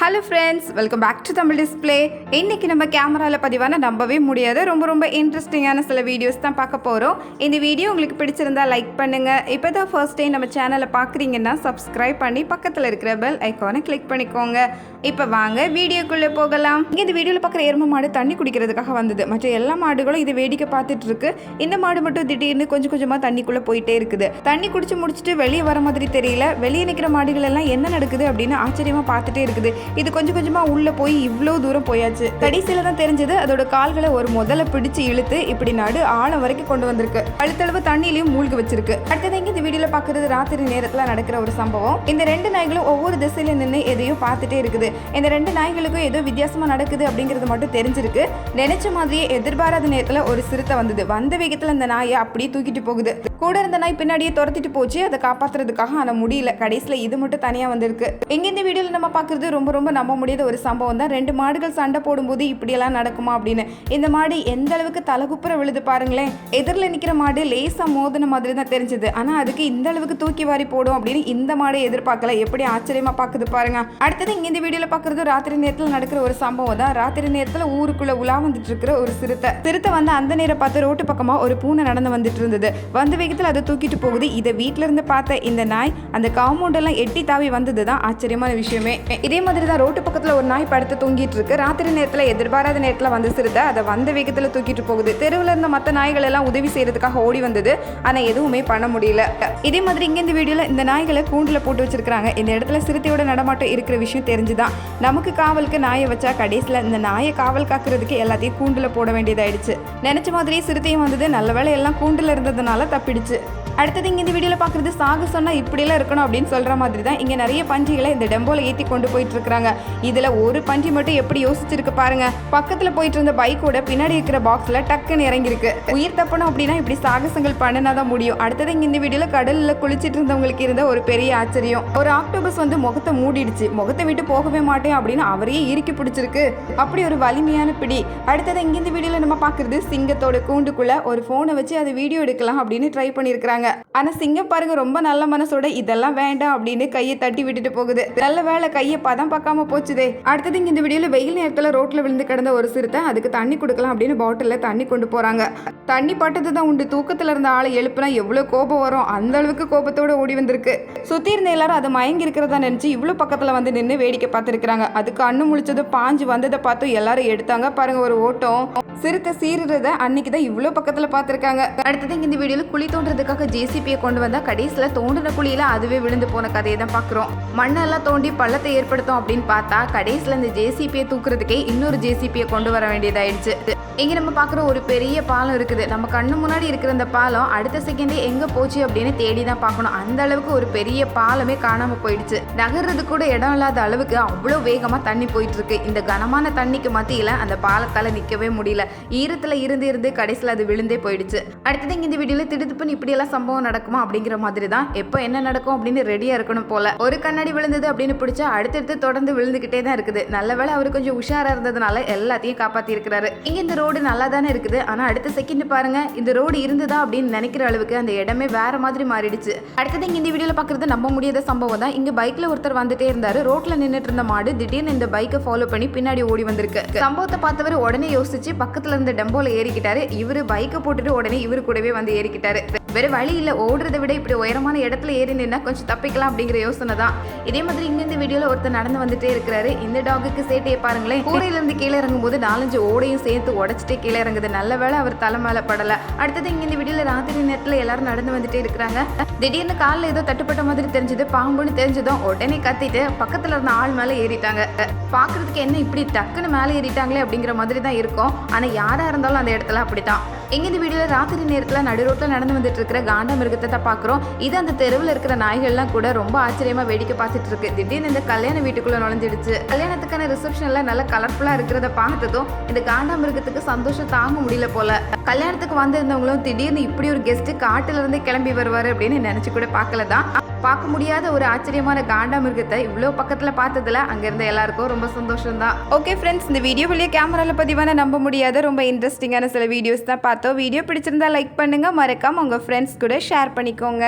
Hello friends welcome back to Tamil display இன்னைக்கு நம்ம கேமராவில் பதிவான நம்பவே முடியாது. ரொம்ப ரொம்ப இன்ட்ரெஸ்டிங்கான சில வீடியோஸ் தான் பார்க்க போகிறோம் இந்த வீடியோ உங்களுக்கு பிடிச்சிருந்தா லைக் பண்ணுங்கள் இப்போ தான் ஃபர்ஸ்ட் டைம் நம்ம சேனலை பார்க்குறீங்கன்னா சப்ஸ்கிரைப் பண்ணி பக்கத்தில் இருக்கிற பெல் ஐக்கானை கிளிக் பண்ணிக்கோங்க. இப்போ வாங்க வீடியோக்குள்ளே போகலாம். இங்கே இந்த வீடியோவில் பார்க்குற எரும மாடு தண்ணி குடிக்கிறதுக்காக வந்தது. மற்ற எல்லா மாடுகளும் இதை வேடிக்கை பார்த்துட்டு இருக்கு. இந்த மாடு மட்டும் திடீர்னு கொஞ்சம் கொஞ்சமாக தண்ணிக்குள்ளே போயிட்டே இருக்குது. தண்ணி குடிச்சு முடிச்சுட்டு வெளியே வர மாதிரி தெரியல. வெளியே நிற்கிற மாடுகள் எல்லாம் என்ன நடக்குது அப்படின்னு ஆச்சரியமாக பார்த்துட்டே இருக்குது. இது கொஞ்சம் கொஞ்சமாக உள்ளே போய் இவ்வளோ தூரம் போயாச்சு. கடைசியில் தான் தெரிஞ்சது அதோட கால்களை ஒரு முதல்ல பிடிச்சு இழுத்து இப்படி நடு ஆழம் வரைக்கும் கொண்டு வந்திருக்கு. அழுத்தளவு தண்ணியிலையும் மூழ்கி வச்சிருக்கு. அடுத்தது இங்கே இந்த வீடியோவில் பார்க்குறது ராத்திரி நேரத்தில் நடக்கிற ஒரு சம்பவம். இந்த ரெண்டு நாய்களும் ஒவ்வொரு திசையில நின்று எதையோ பார்த்துட்டே இருக்குது. இந்த ரெண்டு நாய்களுக்கும் ஏதோ வித்தியாசமாக நடக்குது அப்படிங்கிறது மட்டும் தெரிஞ்சிருக்கு. நினைச்ச மாதிரியே எதிர்பாராத நேரத்தில் ஒரு சிறுத்தை வந்தது. வந்த வேகத்தில் அந்த நாயை அப்படியே தூக்கிட்டு போகுது. கூட இருந்த நாய் பின்னாடியே துரத்திட்டு போச்சு. அதை காப்பாத்துறதுக்காக ஆனால் முடியல. கடைசியில் இது மட்டும் தனியாக வந்திருக்கு. எங்கே இந்த வீடியோவில் நம்ம பார்க்குறது ரொம்ப ரொம்ப நம்ப முடியாத ஒரு சம்பவம் தான். ரெண்டு மாடுகள் சண்டை போடும்போது இப்படியெல்லாம் நடக்குமா அப்படின்னு. இந்த மாடு எந்த அளவுக்கு தலகுப்புற விழுது பாருங்களேன். எதிரில் நிற்கிற மாடு லேசாக மோதின மாதிரி தான் தெரிஞ்சது. ஆனால் அதுக்கு இந்த அளவுக்கு தூக்கி வாரி போடும் அப்படின்னு இந்த மாடை எதிர்பார்க்கல. எப்படி ஆச்சரியமாக பார்க்குது பாருங்க. அடுத்தது இங்கே இந்த வீடியோவில் பார்க்குறது ராத்திரி நேரத்தில் நடக்கிற ஒரு சம்பவம் தான். ராத்திரி நேரத்தில் ஊருக்குள்ளே உலா வந்துட்டு இருக்கிற ஒரு சிறுத்தை. சிறுத்தை வந்து அந்த நேரம் பார்த்து ரோட்டு பக்கமாக ஒரு பூனை நடந்து வந்துட்டு இருந்தது. வந்து வேகத்தில் அதை தூக்கிட்டு போகுது. இதை வீட்டில் இருந்து பார்த்த இந்த நாய் அந்த காம்பவுண்டெல்லாம் எட்டி தாவி வந்தது தான் ஆச்சரியமான விஷயமே. இதே மாதிரி தான் ரோட்டு பக்கத்தில் ஒரு நாய் படுத்து தூங்கிட்டு இருக்கு. ராத்திரி நேரத்தில் எதிர்பாராத நேரத்தில் வந்து சிறுத்தை அதை வந்த வேகத்தில் தூக்கிட்டு போகுது. தெருவில் இருந்த மற்ற நாய்கள் எல்லாம் உதவி செய்யறதுக்காக ஓடி வந்தது. ஆனால் எதுவுமே பண்ண முடியல. இதே மாதிரி இங்கே இந்த வீடியோவில் இந்த நாய்களை கூண்டில் போட்டு வச்சிருக்காங்க இந்த இடத்துல சிறுத்தையோட நடமாட்டம் இருக்கிற விஷயம் தெரிஞ்சுதான். நமக்கு காவலுக்கு நாயை வச்சா கடைசியில் இந்த நாயை காவல் காக்கிறதுக்கு எல்லாத்தையும் கூண்டில் போட வேண்டியதாயிடுச்சு. நினச்ச மாதிரியே சிறுத்தையும் வந்தது. நல்ல வேலை எல்லாம் கூண்டில் இருந்ததுனால தப்பிடுச்சு அடுத்தது இங்கே இந்த வீடியோவில் பார்க்குறது சாகு சொன்னால் இப்படியெல்லாம் இருக்கணும் அப்படின்னு சொல்கிற மாதிரி தான் இங்கே நிறைய பன்றிகளை இந்த டெம்போவில் ஏற்றி கொண்டு போயிட்டு இருக்காங்க இதில் ஒரு பன்றி மட்டும் எப்படி யோசிச்சிருக்கு பாருங்க. பக்கத்தில் போயிட்டு இருந்த பைக்கோட பின்னாடி இருக்கிற பாக்ஸில் டக்குன்னு இறங்கியிருக்கு. உயிர் தப்பணும் அப்படின்னா இப்படி சாகசங்கள் பண்ணினா தான் முடியும். அடுத்தது இங்கே இந்த வீடியோவில் கடலில் குளிச்சிட்டு இருந்தவங்களுக்கு இருந்த ஒரு பெரிய ஆச்சரியம். ஒரு ஆக்டோபஸ் வந்து முகத்தை மூடிடுச்சு. முகத்தை விட்டு போகவே மாட்டேன் அப்படின்னு அவரையே இறுக்கி பிடிச்சிருக்கு. அப்படி ஒரு வலிமையான பிடி. அடுத்தது இங்கே இந்த வீடியோவில் நம்ம பார்க்குறது சிங்கத்தோட கூண்டுக்குள்ளே ஒரு ஃபோனை வச்சு அதை வீடியோ எடுக்கலாம் அப்படின்னு ட்ரை பண்ணியிருக்கிறாங்க. ஆனா சிங்கம் பாருங்க ரொம்ப நல்ல மனசோட இதெல்லாம் வேண்டாம் அப்படின்னு கையை தட்டி விட்டுட்டு போகுது. நல்ல வேலை கையை பதம் பார்க்காம போச்சுதே. அடுத்தது இந்த வீடியோல வெயில் நேரத்துல ரோட்ல விழுந்து கிடந்த ஒரு சிறுத்தை அதுக்கு தண்ணி கொடுக்கலாம் அப்படின்னு பாட்டில்ல தண்ணி கொண்டு போறாங்க. தண்ணி பட்டது தான் உண்டு. தூக்கத்துல இருந்த ஆளை எழுப்புனா எவ்வளவு கோபம் வரும். அந்த அளவுக்கு கோபத்தோட ஓடி வந்திருக்கு. சுத்தி இருந்த எல்லாரும் அது மயங்கி இருக்கிறதா நினைச்சு இவ்வளவு பக்கத்துல வந்து நின்று வேடிக்கை பார்த்துருக்குறாங்க. அதுக்கு அண்ணு முழிச்சது பாஞ்சு வந்ததை பார்த்து எல்லாரும் எடுத்தாங்க. பாருங்க ஒரு ஓட்டம். சிறுத்தை சீருறத அன்னைக்கு தான் இவ்வளோ பக்கத்தில் பார்த்துருக்காங்க. அடுத்தது இந்த வீடியோவில் குழி தோன்றதுக்காக ஜேசிபியை கொண்டு வந்தால் கடைசியில் தோண்டின குழியில் அதுவே விழுந்து போன கதையை தான் பார்க்குறோம். மண்ணெல்லாம் தோண்டி பள்ளத்தை ஏற்படுத்தும் அப்படின்னு பார்த்தா கடைசியில் இந்த ஜேசிபியை தூக்குறதுக்கே இன்னொரு ஜேசிபியை கொண்டு வர வேண்டியதாயிடுச்சு. இங்கே நம்ம பார்க்குற ஒரு பெரிய பாலம் இருக்குது. நம்ம கண்ணு முன்னாடி இருக்கிற அந்த பாலம் அடுத்த செகண்டே எங்கே போச்சு அப்படின்னு தேடி தான் பார்க்கணும். அந்த அளவுக்கு ஒரு பெரிய பாலமே காணாமல் போயிடுச்சு. நகர்றது கூட இடம் இல்லாத அளவுக்கு அவ்வளோ வேகமாக தண்ணி போயிட்டு இருக்கு இந்த கனமான தண்ணிக்கு மத்தியில் அந்த பாலத்தால் நிற்கவே முடியல. ஈரத்தில் இருந்து இருந்து கடைசியில் அது விழுந்தே போயிடுச்சு. அடுத்தது இங்கே இந்த வீடியோவில் திடுத்துப்புன்னு இப்படியெல்லாம் சம்பவம் நடக்குமா அப்படிங்கிற மாதிரி தான் எப்போ என்ன நடக்கும் அப்படின்னு ரெடியாக இருக்கணும் போல. ஒரு கண்ணாடி விழுந்தது அப்படின்னு பிடிச்சா அடுத்தடுத்து தொடர்ந்து விழுந்துகிட்டே தான் இருக்குது. நல்ல வேலை அவர் கொஞ்சம் உஷாராக இருந்ததுனால எல்லாத்தையும் காப்பாற்றி இருக்கிறாரு இங்கே இந்த ரோடு நல்லா தானே இருக்குது. ஆனால் அடுத்த செகண்ட் பாருங்கள் இந்த ரோடு இருந்ததா அப்படின்னு நினைக்கிற அளவுக்கு அந்த இடமே வேறு மாதிரி மாறிடுச்சு. அடுத்தது இங்கே இந்த வீடியோவில் பார்க்குறது நம்ப முடியாத சம்பவம் தான். இங்கே பைக்கில் ஒருத்தர் வந்துட்டே இருந்தார். ரோட்டில் நின்றுட்டு இருந்த மாடு திடீர்னு இந்த பைக்கை ஃபாலோ பண்ணி பின்னாடி ஓடி வந்திருக்கு. சம்பவத்தை பார்த்தவர் உடனே யோசிச்சு பக்கத்தில் இருந்த டெம்போல ஏறிக்கிட்டாரு. இவரு பைக்கை போட்டுட்டு உடனே இவரு கூடவே வந்து ஏறிக்கிட்டாரு. வேற வழி இல்ல. ஓடுறதை விட இப்படி உயரமான இடத்துல ஏறி நின்னா கொஞ்சம் தப்பிக்கலாம் அப்படிங்கிற யோசனை தான். இதே மாதிரி இங்க இந்த வீடியோல ஒருத்தர் நடந்து வந்துட்டே இருக்கிறாரு. இந்த டாகுக்கு சேட்டையை பாருங்களேன். கூரையில இருந்து கீழே இறங்கும் போது நாலஞ்சு ஓடையும் சேர்த்து உடச்சிட்டே கீழே இறங்குது. நல்ல வேளை அவர் தலை மேலே படலை. அடுத்தது இங்கே இந்த வீடியோவில் ராத்திரி நேரத்தில் எல்லாரும் நடந்து வந்துட்டே இருக்கிறாங்க. திடீர்னு காலில் ஏதோ தட்டுப்பட்ட மாதிரி தெரிஞ்சது. பாம்புன்னு தெரிஞ்சதும் உடனே கத்திட்டு பக்கத்தில் இருந்த ஆள் மேலே ஏறிட்டாங்க. பார்க்குறதுக்கு என்ன இப்படி டக்குன்னு மேலே ஏறிட்டாங்களே அப்படிங்கிற மாதிரி தான் இருக்கும். ஆனால் யாராக இருந்தாலும் அந்த இடத்துல அப்படித்தான். எங்க இந்த வீடியோல ராத்திரி நேரத்தில் நடு ரோட்டில் நடந்து வந்துட்டு இருக்கிற காண்டா மிருகத்தை தான் பார்க்குறோம் இது அந்த தெருவில் இருக்கிற நாய்கள்லாம் கூட ரொம்ப ஆச்சரியமா வேடிக்கை பார்த்துட்டு இருக்கு. திடீர்னு இந்த கல்யாண வீட்டுக்குள்ள நுழைஞ்சிடுச்சு. கல்யாணத்துக்கான ரிசப்ஷன்ல நல்லா கலர்ஃபுல்லா இருக்கிறத பார்த்ததும் இந்த காண்டா மிருகத்துக்கு சந்தோஷம் தாங்க முடியல போல. கல்யாணத்துக்கு வந்திருந்தவங்களும் திடீர்னு இப்படி ஒரு கெஸ்ட் காட்டுல இருந்து கிளம்பி வருவாரு அப்படின்னு நினைச்சு கூட பார்க்கல தான் பார்க்க முடியாத ஒரு ஆச்சரியமான காண்டா மிருகத்தை இவ்வளோ பக்கத்தில் பார்த்ததில் அங்கேருந்து எல்லாருக்கும் ரொம்ப சந்தோஷம் தான் ஓகே ஃப்ரெண்ட்ஸ் இந்த வீடியோ கேமராவில் பதிவான நம்ப முடியாத ரொம்ப இன்ட்ரெஸ்டிங்கான சில வீடியோஸ் தான் பார்த்தோம். வீடியோ பிடிச்சிருந்தா லைக் பண்ணுங்கள் மறக்காமல் உங்கள் ஃப்ரெண்ட்ஸ் கூட ஷேர் பண்ணிக்கோங்க.